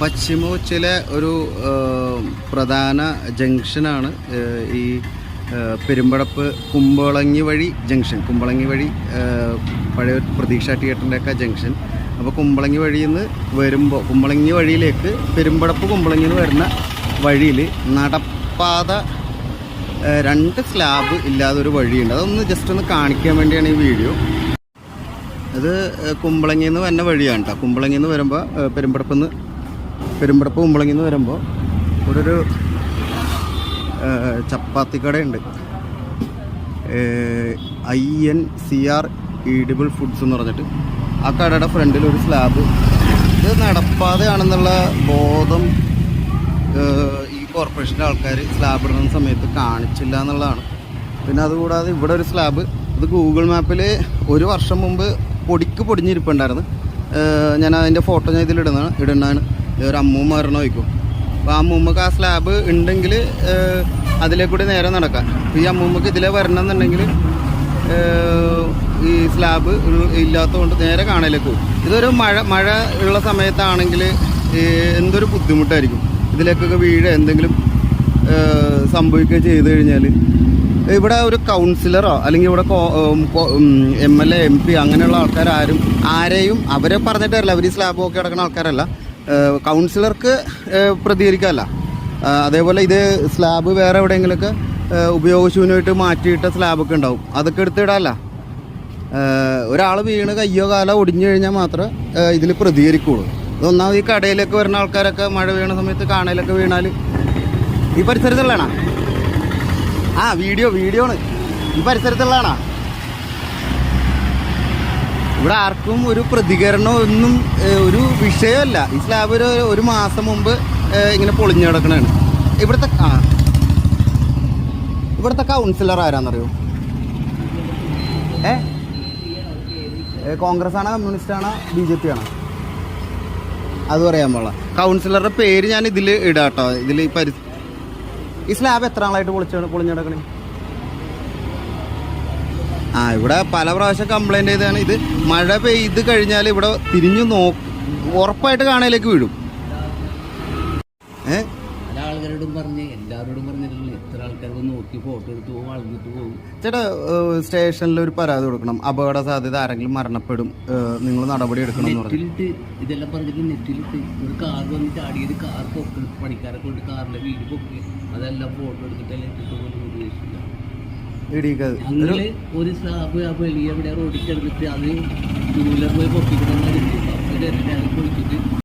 പശ്ചിമ കൊച്ചിയിലെ ഒരു പ്രധാന ജംഗ്ഷനാണ് ഈ പെരുമ്പടപ്പ് കുമ്പളങ്ങി വഴി ജംഗ്ഷൻ. കുമ്പളങ്ങി വഴി പഴയ പ്രതീക്ഷ തിയേറ്ററിന്റെയൊക്കെ ജംഗ്ഷൻ. അപ്പോൾ കുമ്പളങ്ങി വഴിയിൽ നിന്ന് വരുമ്പോൾ കുമ്പളങ്ങി വഴിയിലേക്ക് പെരുമ്പടപ്പ് കുമ്പളങ്ങി നിന്ന് വരുന്ന വഴിയിൽ നടപ്പാത രണ്ട് സ്ലാബ് ഇല്ലാതെ ഒരു വഴിയുണ്ട്. അതൊന്ന് ജസ്റ്റ് ഒന്ന് കാണിക്കാൻ വേണ്ടിയാണ് ഈ വീഡിയോ. അത് കുമ്പളങ്ങിന്ന് നിന്ന് വരുന്ന വഴിയാണ് കേട്ടോ കുമ്പളങ്ങിന്ന് വരുമ്പോൾ പെരുമ്പടപ്പ് നിന്ന് പെരുമ്പടപ്പ് കുമ്പളങ്ങി നിന്ന് വരുമ്പോൾ ഇവിടെ ഒരു ചപ്പാത്തി കടയുണ്ട് I N C R edible foods എന്ന് പറഞ്ഞിട്ട് ആ കടയുടെ ഫ്രണ്ടിൽ ഒരു സ്ലാബ്. ഇത് നടപ്പാതെയാണെന്നുള്ള ബോധം ഈ കോർപ്പറേഷന്റെ ആൾക്കാർ സ്ലാബ് ഇടുന്ന സമയത്ത് കാണിച്ചില്ല എന്നുള്ളതാണ്. പിന്നെ അതുകൂടാതെ ഇവിടെ ഒരു സ്ലാബ് ഇത് ഗൂഗിൾ മാപ്പിൽ ഒരു വർഷം മുമ്പ് പൊടിക്ക് പൊടിഞ്ഞിരിപ്പുണ്ടായിരുന്നു. ഞാൻ അതിന്റെ ഫോട്ടോ ഞാൻ ഇതിൽ ഇടുന്നതാണ് ഇടുന്നതാണ്. ഒരു അമ്മൂമ്മ വരണം വയ്ക്കും അപ്പോൾ ആ അമ്മൂമ്മക്ക് ആ സ്ലാബ് ഉണ്ടെങ്കിൽ അതിലേക്കൂടി നേരെ നടക്കാം. ഈ അമ്മൂമ്മക്ക് ഇതിലേ വരണം എന്നുണ്ടെങ്കിൽ ഈ സ്ലാബ് ഇല്ലാത്തതുകൊണ്ട് നേരെ കാണലേക്ക് പോകും. ഇതൊരു മഴ മഴ ഉള്ള സമയത്താണെങ്കിൽ എന്തൊരു ബുദ്ധിമുട്ടായിരിക്കും. ഇതിലേക്കൊക്കെ വീഴ എന്തെങ്കിലും സംഭവിക്കുകയോ ചെയ്തു കഴിഞ്ഞാൽ ഇവിടെ ഒരു കൗൺസിലറോ അല്ലെങ്കിൽ ഇവിടെ M L A M P അങ്ങനെയുള്ള ആൾക്കാരും ആരെയും അവരെ പറഞ്ഞിട്ടല്ല. അവർ ഈ സ്ലാബ് ഒക്കെ കിടക്കുന്ന ആൾക്കാരല്ല. കൗൺസിലർക്ക് പ്രതികരിക്കാമല്ല അതേപോലെ ഇത് സ്ലാബ് വേറെ എവിടെയെങ്കിലുമൊക്കെ ഉപയോഗശൂന്യമായിട്ട് മാറ്റിയിട്ട സ്ലാബൊക്കെ ഉണ്ടാവും. അതൊക്കെ എടുത്തിടാല്ല ഒരാൾ വീണ് കയ്യോ കാലോ ഒടിഞ്ഞു കഴിഞ്ഞാൽ മാത്രമേ ഇതിൽ പ്രതികരിക്കുള്ളൂ. ഇതൊന്നാമത് ഈ കടയിലേക്ക് വരുന്ന ആൾക്കാരൊക്കെ മഴ വീണ സമയത്ത് കാണയിലൊക്കെ വീണാൽ ഈ പരിസരത്തുള്ളതാണോ? ആ വീഡിയോ വീഡിയോ ആണ് ഈ പരിസരത്തുള്ളതാണോ? ഇവിടെ ആർക്കും ഒരു പ്രതികരണം ഒന്നും ഒരു വിഷയമല്ല. ഈ സ്ലാബ് ഒരു ഒരു മാസം മുമ്പ് ഇങ്ങനെ പൊളിഞ്ഞു കിടക്കണാണ് ഇവിടുത്തെ ആ. ഇവിടുത്തെ കൗൺസിലർ ആരാന്നറിയോ? ഏ? കോൺഗ്രസ് ആണോ കമ്മ്യൂണിസ്റ്റ് ആണോ ബി ജെ പി ആണോ അത് പറയാൻ പാടില്ല. കൗൺസിലറുടെ പേര് ഞാൻ ഇതിൽ ഇടാട്ടോ. ഇതിൽ ഈ പരി ഈ സ്ലാബ് എത്ര നാളായിട്ട് പൊളിഞ്ഞു പൊളിഞ്ഞിടക്കണേ ആ ഇവിടെ പല പ്രാവശ്യം കംപ്ലൈന്റ് ചെയ്താണ് ഇത് മഴ പെയ്ത് കഴിഞ്ഞാൽ ഇവിടെ തിരിഞ്ഞു നോ ഉറപ്പായിട്ട് കാണയിലേക്ക് വീഴും. ഏ? പല ആൾക്കാരോടും പറഞ്ഞ് എല്ലാവരോടും പറഞ്ഞിട്ടില്ല. എത്ര ആൾക്കാർക്ക് നോക്കി ഫോട്ടോ എടുത്ത് പോകും വളർന്നിട്ട് പോകും ചേട്ടാ സ്റ്റേഷനിൽ ഒരു പരാതി കൊടുക്കണം. അപകട സാധ്യത ആരെങ്കിലും മരണപ്പെടും നിങ്ങൾ നടപടി എടുക്കണം എന്ന് പറഞ്ഞു നെറ്റിലിട്ട് ഇതെല്ലാം പറഞ്ഞിട്ട് നെറ്റിലിട്ട് ഒരു കാർ വന്നിട്ട് ചാടിയത് കാർ പൊക്കി പണിക്കാരെ കൊണ്ട് കാറിലെ വീട് പൊക്കി. അതെല്ലാം ഫോട്ടോ എടുത്തിട്ടല്ലേ ഇട്ടിട്ട് പോലും രക്ഷയില്ല ഇടിക്കത് ഞങ്ങൾ ഒരു സ്ലാബ് ആ വെളിയെ ഇവിടെ റോഡിൽ കിടന്നിട്ട് അത് ടൂ വീലർ പോയി പൊളിച്ചിട്ട്